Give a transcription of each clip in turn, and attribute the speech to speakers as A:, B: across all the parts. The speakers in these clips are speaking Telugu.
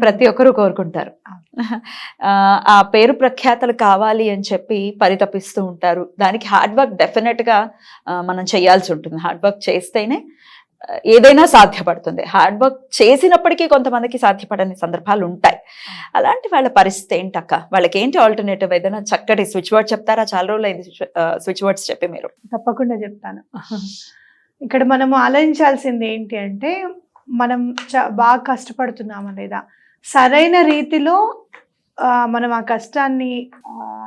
A: ప్రతి ఒక్కరూ కోరుకుంటారు. ఆ, పేరు ప్రఖ్యాతలు కావాలి అని చెప్పి పరితపిస్తూ ఉంటారు. దానికి హార్డ్ వర్క్ డెఫినెట్గా ఆ, మనం చేయాల్సి ఉంటుంది. హార్డ్ వర్క్ చేస్తేనే ఏదైనా సాధ్యపడుతుంది. హార్డ్ వర్క్ చేసినప్పటికీ కొంతమందికి సాధ్యపడని సందర్భాలు ఉంటాయి. అలాంటి వాళ్ళ పరిస్థితి ఏంటక్క? వాళ్ళకి ఏంటి ఆల్టర్నేటివ్? ఏదైనా చక్కటి స్విచ్ వర్డ్ చెప్తారా? చాలా రోజులు అయింది స్విచ్ వర్డ్స్ చెప్పి మీరు.
B: తప్పకుండా చెప్తాను. ఇక్కడ మనము ఆలోచించాల్సింది ఏంటి అంటే మనం చ- బాగా కష్టపడుతున్నామా లేదా? సరైన రీతిలో మనం ఆ కష్టాన్ని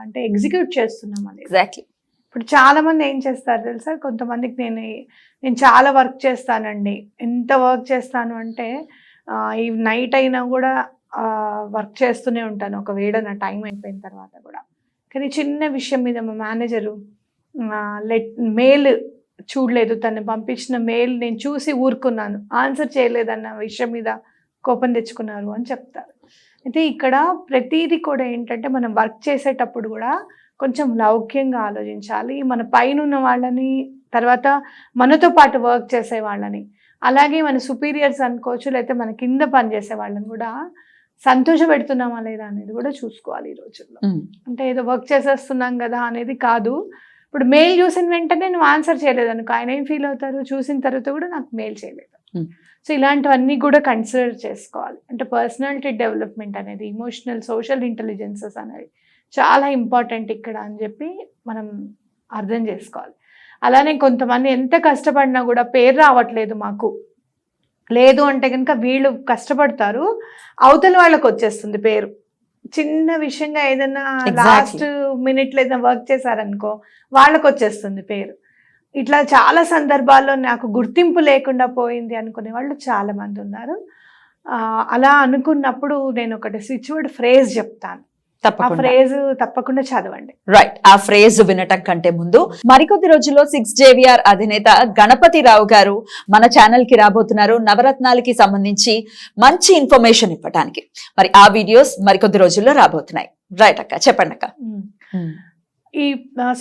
B: అంటే ఎగ్జిక్యూట్ చేస్తున్నామా లేదా
A: ఎగ్జాక్ట్లీ
B: ఇప్పుడు చాలా మంది ఏం చేస్తారు తెలుసా? కొంతమందికి నేను నేను చాలా వర్క్ చేస్తానండి. ఎంత వర్క్ చేస్తాను అంటే ఈ నైట్ అయినా కూడా వర్క్ చేస్తూనే ఉంటాను. ఒకవేళ నా టైం అయిపోయిన తర్వాత కూడా. కానీ చిన్న విషయం మీద మా మేనేజరు లెట్ మెయిల్ చూడలేదు. తను పంపించిన మెయిల్ నేను చూసి ఊరుకున్నాను. ఆన్సర్ చేయలేదన్న విషయం మీద కోపం తెచ్చుకున్నారు అని చెప్తారు. అయితే ఇక్కడ ప్రతిదీ కూడా ఏంటంటే మనం వర్క్ చేసేటప్పుడు కూడా కొంచెం లౌక్యంగా ఆలోచించాలి. మన పైన ఉన్న వాళ్ళని తర్వాత మనతో పాటు వర్క్ చేసే వాళ్ళని అలాగే మన సుపీరియర్స్ అనుకోవచ్చు లేకపోతే మన కింద పనిచేసే వాళ్ళని కూడా సంతోష పెడుతున్నామా లేదా అనేది కూడా చూసుకోవాలి ఈ రోజుల్లో. అంటే ఏదో వర్క్ చేసేస్తున్నాం కదా అనేది కాదు. ఇప్పుడు మెయిల్ చూసిన వెంటనే నువ్వు ఆన్సర్ చేయలేదు అనుకో ఆయన ఏం ఫీల్ అవుతారు? చూసిన తర్వాత కూడా నాకు మెయిల్ చేయలేదు. సో ఇలాంటివన్నీ కూడా కన్సిడర్ చేసుకోవాలి. అంటే పర్సనాలిటీ డెవలప్మెంట్ అనేది ఇమోషనల్ సోషల్ ఇంటెలిజెన్సెస్ అనేవి చాలా ఇంపార్టెంట్ ఇక్కడ అని చెప్పి మనం అర్థం చేసుకోవాలి. అలానే కొంతమంది ఎంత కష్టపడినా కూడా పేరు రావట్లేదు మాకు. లేదు అంటే కనుక వీళ్ళు కష్టపడతారు అవతల వాళ్ళకి వచ్చేస్తుంది పేరు. చిన్న విషయంగా ఏదైనా. లాస్ట్ మినిట్లో ఏదైనా వర్క్ చేశారనుకో వాళ్ళకి వచ్చేస్తుంది పేరు. ఇట్లా చాలా సందర్భాల్లో నాకు గుర్తింపు లేకుండా పోయింది అనుకునే వాళ్ళు చాలా మంది ఉన్నారు. అలా అనుకున్నప్పుడు నేను ఒకటి స్విచ్ వర్డ్ ఫ్రేజ్ చెప్తాను. ఆ ఫ్రేజ్ తప్పకుండా చదవండి.
A: రైట్ ఆ ఫ్రేజ్ వినటం కంటే ముందు మరికొద్ది రోజుల్లో సిక్స్ జేవిఆర్ అధినేత గణపతి రావు గారు మన ఛానల్కి రాబోతున్నారు. నవరత్నాలకి సంబంధించి మంచి ఇన్ఫర్మేషన్ ఇవ్వడానికి మరి ఆ వీడియోస్ మరికొద్ది రోజుల్లో రాబోతున్నాయి. రైట్ అక్క? చెప్పండి అక్క
B: ఈ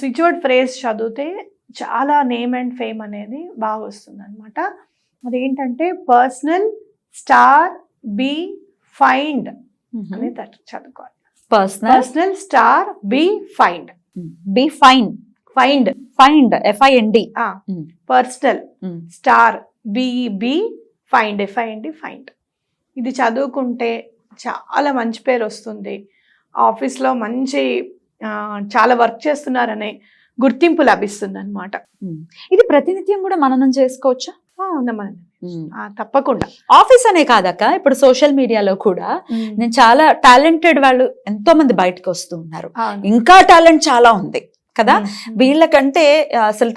B: స్విచ్ ఫ్రేజ్ చదివితే చాలా నేమ్ అండ్ ఫేమ్ అనేది బాగా వస్తుంది అనమాట అదేంటంటే పర్సనల్ స్టార్ బి ఫైండ్ అనేది తట్- చదువుకోవాలి.
A: Personal
B: personal star B find
A: B fine
B: find
A: find F I N D
B: personal star B E B find F I N D find ఇది చదువుకుంటే చాలా మంచి పేరు వస్తుంది. ఆఫీస్లో మంచి చాలా వర్క్ చేస్తున్నారనే గుర్తింపు లభిస్తుంది అనమాట
A: ఇది ప్రతినిత్యం కూడా మననం చేసుకోవచ్చా?
B: తప్పకుండా.
A: ఆఫీస్ అనే కాదక్క ఇప్పుడు సోషల్ మీడియాలో కూడా నేను చాలా టాలెంటెడ్ వాళ్ళు ఎంతో మంది బయటకు వస్తూ ఉన్నారు. ఇంకా టాలెంట్ చాలా ఉంది కదా. వీళ్ళకంటే అసలు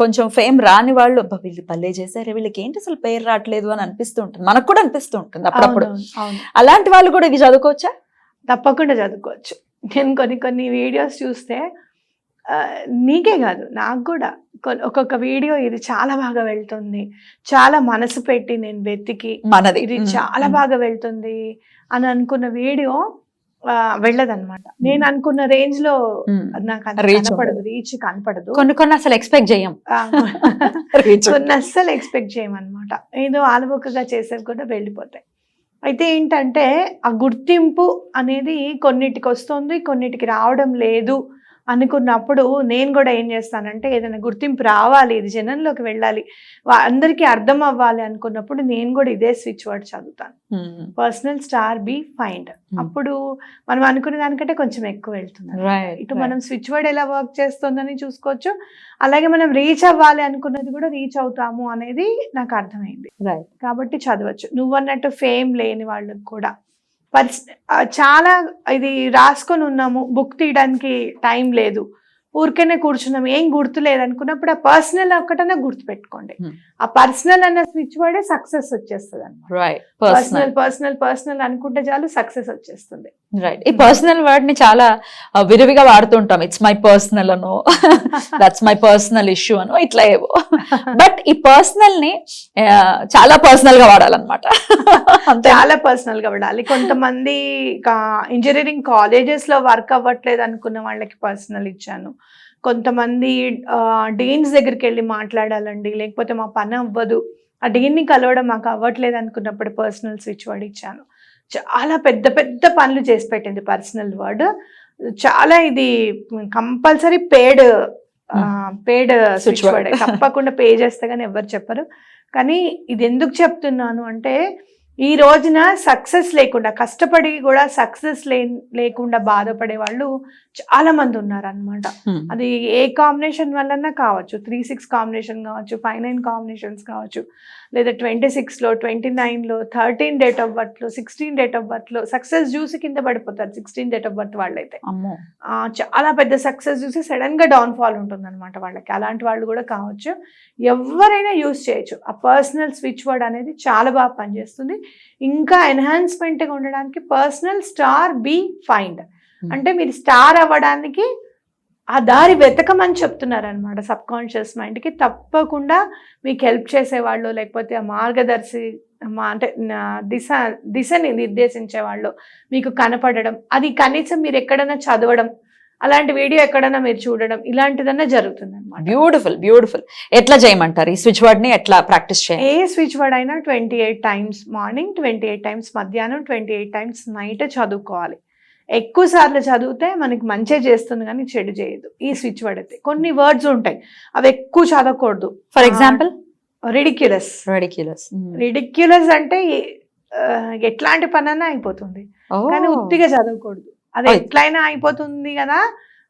A: కొంచెం ఫేమ్ రాని వాళ్ళు "అబ్బా, వీళ్ళు భలే చేశారు వీళ్ళకి ఏంటి అసలు పేరు రావట్లేదు అని అనిపిస్తూ ఉంటుంది. మనకు కూడా అనిపిస్తూ ఉంటుంది అప్పుడప్పుడు. అలాంటి వాళ్ళు కూడా ఇది చదువుకోవచ్చా?
B: తప్పకుండా చదువుకోవచ్చు. నేను కొన్ని కొన్ని వీడియోస్ చూస్తే నీకే కాదు నాకు కూడా. ఒక్కొక్క వీడియో ఇది చాలా బాగా వెళ్తుంది. చాలా మనసు పెట్టి నేను వెతికి
A: మనది.
B: ఇది చాలా. బాగా వెళ్తుంది అని అనుకున్న వీడియో ఆ, వెళ్ళదన్నమాట. నేను అనుకున్న రేంజ్లో నాకు కనపడదు. రీచ్ కనపడదు.
A: కొన్ని కొన్ని అసలు ఎక్స్పెక్ట్ చేయం.
B: కొన్ని అస్సలు ఎక్స్పెక్ట్ చేయమన్నమాట. ఏదో ఆలుబొక్కగా చేసేవి కూడా వెళ్ళిపోతాయి. అయితే ఏంటంటే ఆ గుర్తింపు అనేది కొన్నిటికి వస్తుంది కొన్నిటికి రావడం లేదు. అనుకున్నప్పుడు నేను కూడా ఏం చేస్తానంటే ఏదైనా గుర్తింపు రావాలి ఇది జనంలోకి వెళ్ళాలి అందరికీ అర్థం అవ్వాలి అనుకున్నప్పుడు నేను కూడా ఇదే స్విచ్ వర్డ్ చదువుతాను. Personal star B find. అప్పుడు మనం అనుకునే దానికంటే కొంచెం ఎక్కువ
A: Right,
B: ఇటు. మనం స్విచ్ వర్డ్ ఎలా వర్క్ చేస్తుందని చూసుకోవచ్చు. అలాగే మనం రీచ్ అవ్వాలి అనుకున్నది కూడా రీచ్ అవుతాము అనేది నాకు అర్థమైంది. కాబట్టి చదవచ్చు. నువ్వు అన్నట్టు ఫేమ్ లేని వాళ్ళకి కూడా చాలా ఇది రాసుకొని ఉన్నాము. బుక్ తీయడానికి టైం లేదు. ఊరికేనే కూర్చున్నాం. ఏం గుర్తులేదు అనుకున్నప్పుడు ఆ పర్సనల్ ఒక్కటన్నా గుర్తు పెట్టుకోండి
A: Hmm.
B: ఆ పర్సనల్ అన్న స్విచ్ వర్డే సక్సెస్ వచ్చేస్తుంది అనమాట పర్సనల్
A: పర్సనల్
B: పర్సనల్ అనుకుంటే చాలు సక్సెస్ వచ్చేస్తుంది.
A: రైట్ ఈ పర్సనల్ వర్డ్ని చాలా విరివిగా వాడుతుంటాం. ఇట్స్ మై పర్సనల్ అనో దట్స్ మై పర్సనల్ ఇష్యూ అనో ఇట్లా ఏవో. బట్ ఈ పర్సనల్ని చాలా పర్సనల్గా వాడాలన్నమాట. అంతే.
B: చాలా పర్సనల్గా పడాలి కొంతమంది ఇంజనీరింగ్ కాలేజెస్లో వర్క్ అవ్వట్లేదు అనుకున్న వాళ్ళకి పర్సనల్ ఇచ్చాను. కొంతమంది డీన్స్ దగ్గరికి వెళ్ళి మాట్లాడాలండి. లేకపోతే మా పని అవ్వదు. ఆ డీన్ని కలవడం మాకు అవ్వట్లేదు అనుకున్నప్పుడు పర్సనల్ స్విచ్ వర్డ్ ఇచ్చాను. చాలా పెద్ద పెద్ద పనులు చేసి పెట్టింది పర్సనల్ వర్డ్. చాలా ఇది compulsory paid paid switch. Word తప్పకుండా పే చేస్తే కానీ ఎవరు చెప్పరు. కానీ ఇది ఎందుకు చెప్తున్నాను అంటే ఈ రోజున సక్సెస్ లేకుండా కష్టపడి కూడా సక్సెస్ లే లేకుండా బాధపడే వాళ్ళు చాలా మంది ఉన్నారు అనమాట
A: Hmm.
B: అది ఏ కాంబినేషన్ వల్లన్నా కావచ్చు త్రీ సిక్స్ కాంబినేషన్ కావచ్చు ఫైవ్ నైన్ కాంబినేషన్స్ కావచ్చు లేదా ట్వంటీ సిక్స్లో ట్వంటీ నైన్లో థర్టీన్ డేట్ ఆఫ్ బర్త్లో సిక్స్టీన్ డేట్ ఆఫ్ బర్త్లో సక్సెస్ చూసి కింద పడిపోతారు సిక్స్టీన్ డేట్ ఆఫ్ బర్త్ వాళ్ళైతే. చాలా పెద్ద సక్సెస్ చూసి సడన్గా డౌన్ ఫాల్ ఉంటుంది అనమాట వాళ్ళకి. అలాంటి వాళ్ళు కూడా కావచ్చు. ఎవరైనా యూస్ చేయొచ్చు. ఆ పర్సనల్ స్విచ్ వర్డ్ అనేది చాలా బాగా పనిచేస్తుంది. ఇంకా ఎన్హాన్స్మెంట్గా ఉండడానికి పర్సనల్ స్టార్ బీ ఫైండ్ అంటే మీరు స్టార్ అవ్వడానికి ఆ దారి వెతకమని చెప్తున్నారు అనమాట సబ్ కాన్షియస్ మైండ్కి. తప్పకుండా మీకు హెల్ప్ చేసేవాళ్ళు లేకపోతే ఆ మార్గదర్శి మా అంటే దిశ దిశని నిర్దేశించే వాళ్ళు మీకు కనపడడం. అది కనీసం మీరు ఎక్కడైనా చదవడం అలాంటి వీడియో ఎక్కడైనా మీరు చూడడం ఇలాంటిదన్నా జరుగుతుంది అనమాట
A: బ్యూటిఫుల్ బ్యూటిఫుల్ ఎట్లా చేయమంటారు? ఈ స్విచ్ వర్డ్ని ఎట్లా ప్రాక్టీస్ చేయాలి?
B: ఏ స్విచ్ వర్డ్ అయినా twenty eight times morning twenty eight times మధ్యాహ్నం ట్వంటీ ఎయిట్ టైమ్స్ నైట్ చదువుకోవాలి. ఎక్కువ సార్లు చదివితే మనకి మంచి చేస్తుంది కానీ చెడు చేయదు. ఈ స్విచ్ వర్డ్ అయితే. కొన్ని వర్డ్స్ ఉంటాయి. అవి ఎక్కువ చదవకూడదు.
A: For example
B: ridiculous
A: ridiculous
B: ridiculous అంటే ఎట్లాంటి పనైనా అయిపోతుంది. కానీ ఉత్తిగా చదవకూడదు. అది. ఎట్లయినా అయిపోతుంది కదా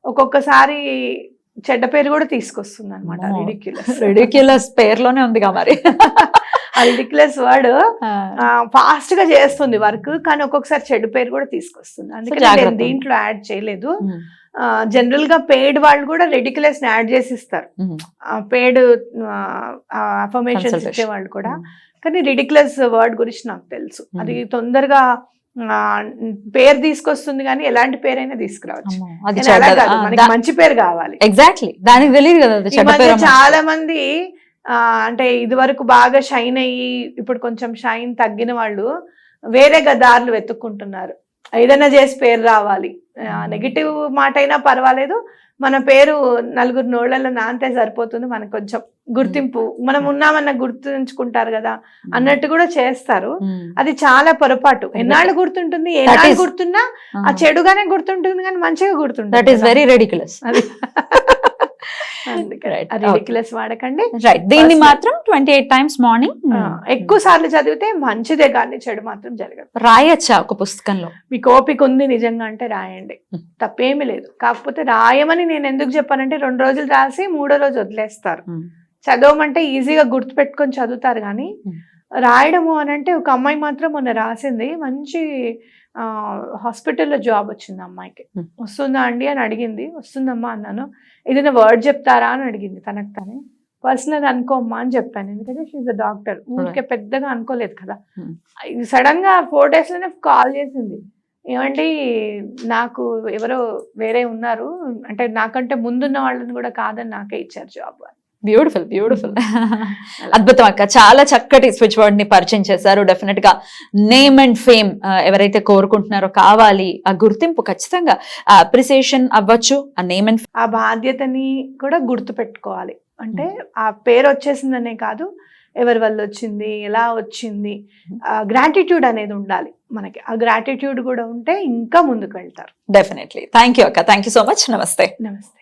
B: ఒక్కొక్కసారి చెడ్డ పేరు కూడా తీసుకొస్తుంది అనమాట. రిడిక్యులస్
A: రెడిక్యులస్ పేర్లోనే ఉందిగా మరి
B: ఆ రిడిక్యులస్ వర్డ్ ఫాస్ట్గా చేస్తుంది వర్క్ కానీ ఒక్కొక్కసారి చెడు పేరు కూడా తీసుకొస్తుంది అందుకని నేను. దీంట్లో యాడ్ చేయలేదు. జనరల్గా పెయిడ్ వాళ్ళు కూడా రెడిక్యులస్ యాడ్ చేసి ఇస్తారు అఫర్మేషన్స్
A: Consultation.
B: ఇచ్చే వాళ్ళు కూడా. కానీ రిడిక్యులస్ వర్డ్ గురించి నాకు తెలుసు. అది తొందరగా పేరు తీసుకొస్తుంది కానీ ఎలాంటి పేరైనా తీసుకురావచ్చు. మంచి పేరు కావాలి.
A: ఎగ్జాక్ట్లీ దానికి తెలియదు కదా.
B: చాలా మంది ఆ, అంటే ఇది వరకు బాగా షైన్ అయ్యి ఇప్పుడు కొంచెం షైన్ తగ్గిన వాళ్ళు వేరే దారులు వెతుక్కుంటున్నారు. ఏదైనా చేసి పేరు రావాలి. నెగిటివ్ మాట అయినా పర్వాలేదు. మన పేరు నలుగురు నోళ్ళలో నాంతే సరిపోతుంది మనకు కొంచెం. గుర్తింపు. మనం ఉన్నామన్న గుర్తుంచుకుంటారు కదా అన్నట్టు కూడా చేస్తారు. అది చాలా పొరపాటు. ఎన్నాళ్ళు గుర్తుంటుంది? ఎన్నాళ్ళు గుర్తున్నా ఆ. చెడుగానే గుర్తుంటుంది కానీ మంచిగా గుర్తుంటుంది
A: దట్ ఈస్. వెరీ రెడిక్యులస్
B: అది. వాడకండి.
A: రైట్ దీన్ని. మాత్రం ట్వంటీ ఎయిట్ టైమ్స్ మార్నింగ్
B: ఎక్కువ సార్లు చదివితే మంచిదే కానీ చెడు మాత్రం జరగదు.
A: రాయొచ్చా ఒక పుస్తకంలో?
B: మీకు ఓపిక ఉంది నిజంగా అంటే రాయండి. తప్పేమీ లేదు. కాకపోతే రాయమని నేను ఎందుకు చెప్పానంటే రెండు రోజులు రాసి మూడో రోజు వదిలేస్తారు. చదవమంటే ఈజీగా గుర్తు పెట్టుకొని చదువుతారు కానీ
A: Hmm.
B: రాయడము అని అంటే ఒక అమ్మాయి మాత్రం మొన్న రాసింది మంచి హాస్పిటల్లో జాబ్ వచ్చింది అమ్మాయికి.
A: Hmm.
B: వస్తుందా అండి అని అడిగింది. వస్తుందమ్మా అన్నాను. ఏదైనా వర్డ్ చెప్తారా అని అడిగింది తనకు తనే. పర్సనల్ అనుకోమ్మా అని చెప్పాను. ఎందుకంటే షీఈ్ అ డాక్టర్ ఊరికే పెద్దగా అనుకోలేదు కదా. సడన్గా ఫోర్ డేస్లోనే కాల్ చేసింది. ఏమండి నాకు ఎవరో వేరే ఉన్నారు. అంటే నాకంటే ముందున్న వాళ్ళని కూడా కాదని నాకే ఇచ్చారు జాబ్
A: బ్యూటిఫుల్ బ్యూటిఫుల్ అద్భుతం అక్క. చాలా చక్కటి స్విచ్ వర్డ్ని పరిచయం చేశారు. డెఫినెట్గా నేమ్ అండ్ ఫేమ్ ఎవరైతే కోరుకుంటున్నారో కావాలి ఆ గుర్తింపు ఖచ్చితంగా అప్రిసియేషన్ అవ్వచ్చు. ఆ నేమ్ అండ్
B: ఆ బాధ్యతని కూడా గుర్తు పెట్టుకోవాలి. అంటే ఆ పేరు వచ్చేసిందనే కాదు ఎవరి వల్ల వచ్చింది ఎలా వచ్చింది గ్రాటిట్యూడ్ అనేది ఉండాలి మనకి. ఆ గ్రాటిట్యూడ్ కూడా ఉంటే ఇంకా ముందుకు వెళ్తారు.
A: డెఫినెట్లీ థ్యాంక్ యూ అక్క. థ్యాంక్ యూ సో మచ్ నమస్తే
B: నమస్తే.